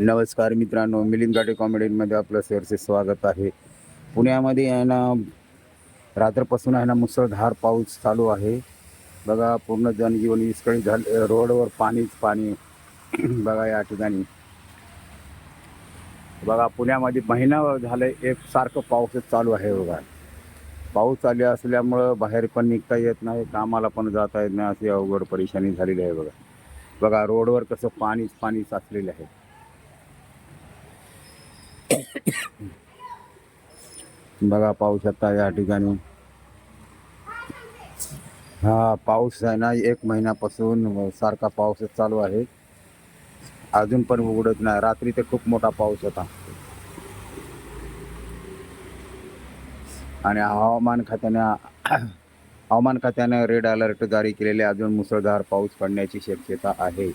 नमस्कार मित्रांनो मिलिंद गाटे कॉमेडीमध्ये आपलं सरचे स्वागत आहे. पुण्यामध्ये आहे ना रात्रपासून आहे ना मुसळधार पाऊस चालू आहे. बघा पूर्ण जनजीवन विस्कळीत झाले रोडवर पाणीच पाणी. बघा या ठिकाणी. बघा पुण्यामध्ये महिना झालं एक सारखं पाऊसच चालू आहे बघा. पाऊस चालू असल्यामुळं बाहेर पण निघता येत नाही कामाला पण जाता येत नाही अशी अवघड परेशानी झालेली आहे बघा. बघा रोडवर कसं पाणीच पाणी साचलेलं आहे. बघा पाऊस आता या ठिकाणी. हा पाऊस आहे ना एक महिन्यापासून सारखा पाऊसच चालू आहे. अजून पण उघडत नाही. रात्री तर खूप मोठा पाऊस होता. आणि हवामान खात्याने हवामान खात्याने रेड अलर्ट जारी केलेले अजून मुसळधार पाऊस पडण्याची शक्यता आहे.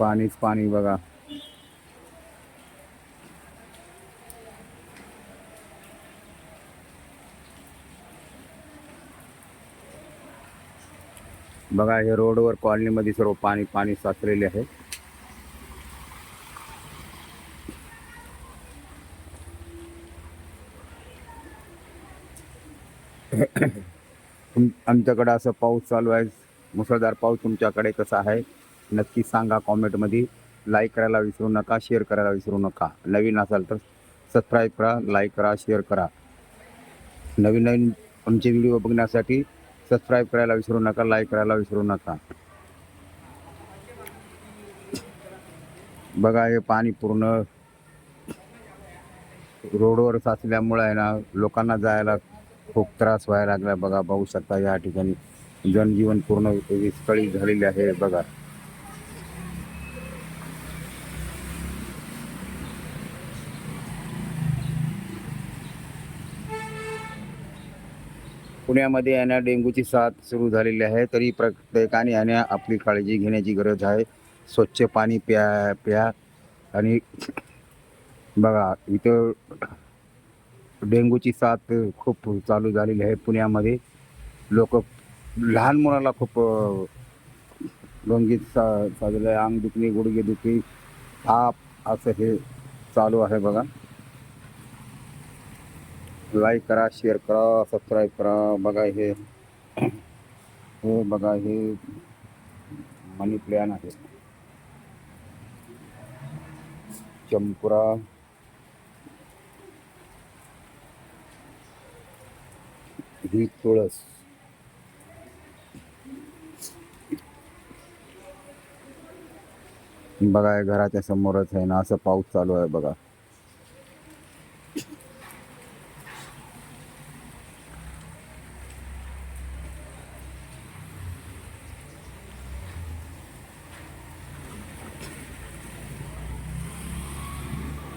पाणीच पाणी बघा. बघा हे रोडवर कॉलनीमध्ये सर्व पाणी पाणी साचलेले आहे. तुम आमच्याकडं असं पाऊस चालू आहे. मुसळधार पाऊस तुमच्याकडे कसा आहे? नक्की सांगा कॉमेंटमध्ये. लाईक करायला विसरू नका शेअर करायला विसरू नका. नवीन असाल तर सबस्क्राईब करा लाईक करा शेअर करा. नवीन नवीन आमचे व्हिडिओ बघण्यासाठी सबस्क्राईब करायला विसरू नका लाईक करायला विसरू नका. बघा हे पाणी पूर्ण रोडवर साचल्यामुळे आहे ना लोकांना जायला खूप त्रास व्हायला लागला. बघा बघू शकता या ठिकाणी जनजीवन पूर्ण विस्कळीत झालेले आहे. बघा. पुण्यामध्ये यांना डेंग्यूची साथ सुरू झालेली आहे. तरी प्रत्येकाने याने आपली काळजी घेण्याची गरज आहे. स्वच्छ पाणी प्या प्या. आणि बघा इथं डेंग्यूची साथ खूप चालू झालेली आहे पुण्यामध्ये. लोक लहान मुलाला खूप अं, सा साजलं आहे अंग दुखणे गुडघे दुखी ताप असं हे चालू आहे बघा. लाईक करा शेअर करा सबस्क्राईब करा. बघा हे. हे बघा हे मनी प्लॅन आहे. चंपुरा. ही तुळस. बघा घराच्या समोरच आहे ना असं पाऊस चालू आहे बघा.